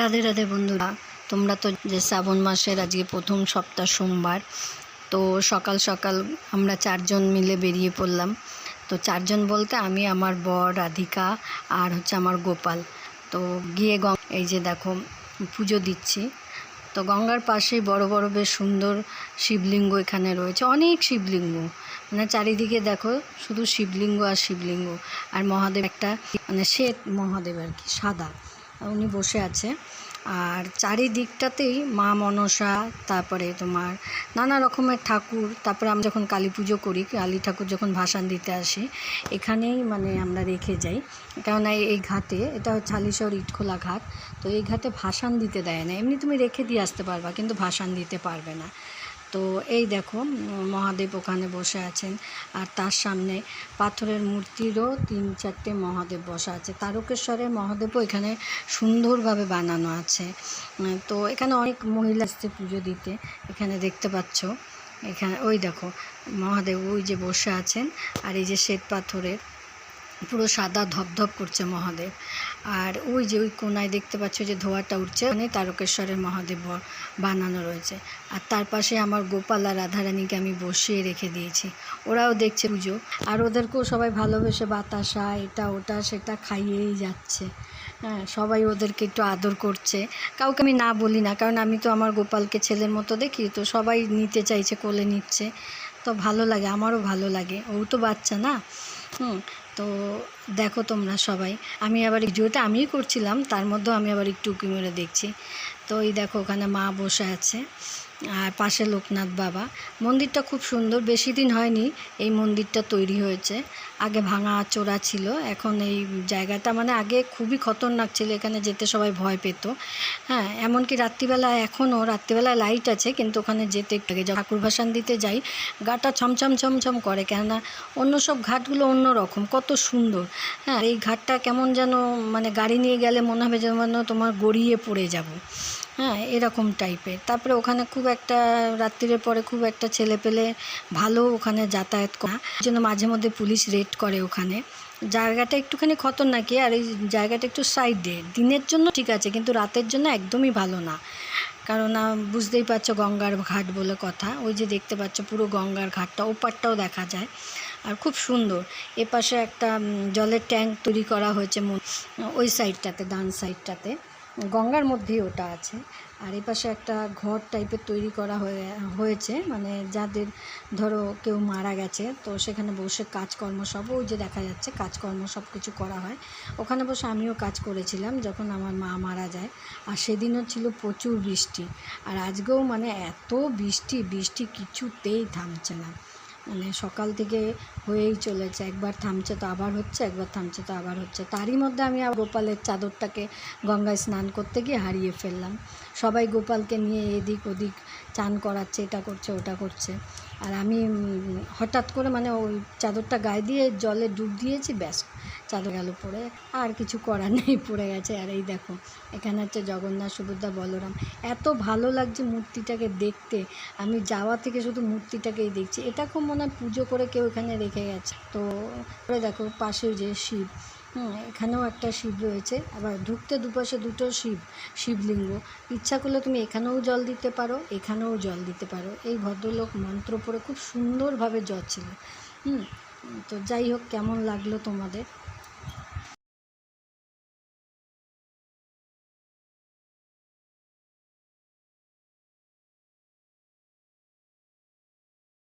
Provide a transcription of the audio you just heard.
রাধে রাধে বন্ধুরা, তোমরা তো যে শ্রাবণ মাসের আজকে প্রথম সপ্তাহ সোমবার, তো সকাল সকাল আমরা চারজন মিলে বেরিয়ে পড়লাম। তো চারজন বলতে আমি, আমার বর রাধিকা আর হচ্ছে আমার গোপাল। তো গিয়ে গং এই যে দেখো, পুজো দিচ্ছি। তো গঙ্গার পাশেই বড় বড় বেশ সুন্দর শিবলিঙ্গ এখানে রয়েছে, অনেক শিবলিঙ্গ। মানে চারিদিকে দেখো, শুধু শিবলিঙ্গ আর শিবলিঙ্গ। আর মহাদেব একটা মানে শ্বেত মহাদেব আর কি, সাদা। উনি বসে আছে। আর চারিদিকটাতেই মা মনসা, তারপরে তোমার নানা রকমের ঠাকুর, তারপরে আমরা যখন কালী পুজো করি, কালী ঠাকুর যখন ভাসান দিতে আসি, এখানেই মানে আমরা রেখে যাই। কেননা এই ঘাটে, এটা হচ্ছে হালিশহর ইটখোলা ঘাট, তো এই ঘাটে ভাসান দিতে দেয় না। এমনি তুমি রেখে দিয়ে আসতে পারবা, কিন্তু ভাসান দিতে পারবে না। তো এই দেখো মহাদেব ওখানে বসে আছেন। আর তার সামনে পাথরের মূর্তিরও তিন চারটে মহাদেব বসা আছে। তারকেশ্বরের মহাদেবও এখানে সুন্দরভাবে বানানো আছে। তো এখানে অনেক মহিলা আসছে পুজো দিতে। এখানে দেখতে পাচ্ছ, এখানে ওই দেখো, মহাদেব ওই যে বসে আছেন। আর এই যে শ্বেত পাথরের পুরো সাদা ধপধপ করছে মহাদেব। আর ওই যে ওই কোনায় দেখতে পাচ্ছ যে ধোঁয়াটা উঠছে ওখানে তারকেশ্বরের মহাদেব বানানো রয়েছে। আর তার পাশে আমার গোপাল আর রাধারানীকে আমি বসিয়ে রেখে দিয়েছি। ওরাও দেখছে পুজো। আর ওদেরকেও সবাই ভালোবেসে বাতাসা, এটা ওটা, সেটা খাইয়েই যাচ্ছে। হ্যাঁ সবাই ওদেরকে একটু আদর করছে। কাউকে আমি না বলি না, কারণ আমি তো আমার গোপালকে ছেলের মতো দেখি, তো সবাই নিতে চাইছে, কোলে নিচ্ছে। তো ভালো লাগে, আমারও ভালো লাগে। ও তো বাচ্চা না। হুম তো দেখো তোমরা সবাই। আমি আবার ভিডিওটা আমিই করছিলাম, তার মধ্যেও আমি আবার একটু উঁকি মেরে দেখছি। তো এই দেখো, ওখানে মা বসে আছে, আর পাশে লোকনাথ বাবা। মন্দিরটা খুব সুন্দর, বেশি দিন হয়নি এই মন্দিরটা তৈরি হয়েছে। আগে ভাঙা চোরা ছিল, এখন এই জায়গাটা মানে আগে খুবই খতরনাক ছিল, এখানে যেতে সবাই ভয় পেত। হ্যাঁ এমনকি রাত্রিবেলা এখনও, রাত্রিবেলায় লাইট আছে, কিন্তু ওখানে যেতে একটু আগে ঠাকুর ভাসান দিতে যাই, গাটা ছমছম ছমছম করে, কেননা অন্য সব ঘাটগুলো অন্য রকম কত সুন্দর। হ্যাঁ এই ঘাটটা কেমন যেন মানে গাড়ি নিয়ে গেলে মনে হবে যেন তোমার গড়িয়ে পড়ে যাব। হ্যাঁ এরকম টাইপের। তারপরে ওখানে খুব একটা রাত্রির পরে খুব একটা ছেলে পেলে ভালো ওখানে যাতায়াত করা। জন্য মাঝে মধ্যে পুলিশ রেড করে ওখানে। জায়গাটা একটুখানি খতরনাকি আর এই জায়গাটা একটু সাইডে। দিনের জন্য ঠিক আছে, কিন্তু রাতের জন্য একদমই ভালো না। কারণ বুঝতেই পারছ গঙ্গার ঘাট বলে কথা। ওই যে দেখতে পাচ্ছ পুরো গঙ্গার ঘাটটা, ওপারটাও দেখা যায়। আর খুব সুন্দর। এপাশে একটা জলের ট্যাঙ্ক তৈরি করা হয়েছে ওই সাইডটাতে, ডান সাইডটাতে। গঙ্গার মধ্যেই ওটা আছে। আর এপাশে একটা ঘর টাইপের তৈরি করা হয়ে, হয়েছে। মানে যাদের, ধরো কেউ মারা গেছে, তো সেখানে বসে কাজকর্ম সব, ওই যে দেখা যাচ্ছে কাজকর্ম সব কিছু করা হয়। ওখানে বসে আমিও কাজ করেছিলাম যখন আমার মা মারা যায়। আর সেদিনও ছিল প্রচুর বৃষ্টি। আর আজকেও মানে এত বৃষ্টি বৃষ্টি কিছুতেই থামছে না। মানে সকাল থেকে হয়েই চলেছে। একবার থামছে তো আবার হচ্ছে, একবার থামছে তো আবার হচ্ছে। তারই মধ্যে আমি গোপালের চাদরটাকে গঙ্গায় স্নান করতে গিয়ে হারিয়ে ফেললাম। সবাই গোপালকে নিয়ে এদিক ওদিক চান করাচ্ছে, এটা করছে, ওটা করছে। আর আমি হঠাৎ করে মানে ওই চাদরটা গায়ে দিয়ে জলে ডুব দিয়েছি, ব্যাস, চাদর গেল পড়ে, আর কিছু করার নেই, পড়ে গেছে। আর এই দেখো, এখানে হচ্ছে জগন্নাথ, সুভদ্রা, বলরাম। এত ভালো লাগছে মূর্তিটাকে দেখতে। আমি যাওয়া থেকে শুধু মূর্তিটাকেই দেখছি। এটা খুব মনে হয় পুজো করে কেউ এখানে রেখে গেছে। তো দেখো পাশে যে শিব এখানেও একটা শিব রয়েছে। আবার ঢুকতে দুপাশে দুটো শিব, শিবলিঙ্গ। ইচ্ছা করলে তুমি এখানেও জল দিতে পারো, এখানেও জল দিতে পারো। এই ভদ্রলোক মন্ত্র পড়ে খুব সুন্দরভাবে জল ছিল। হুম, তো যাই হোক, কেমন লাগল তোমাদের?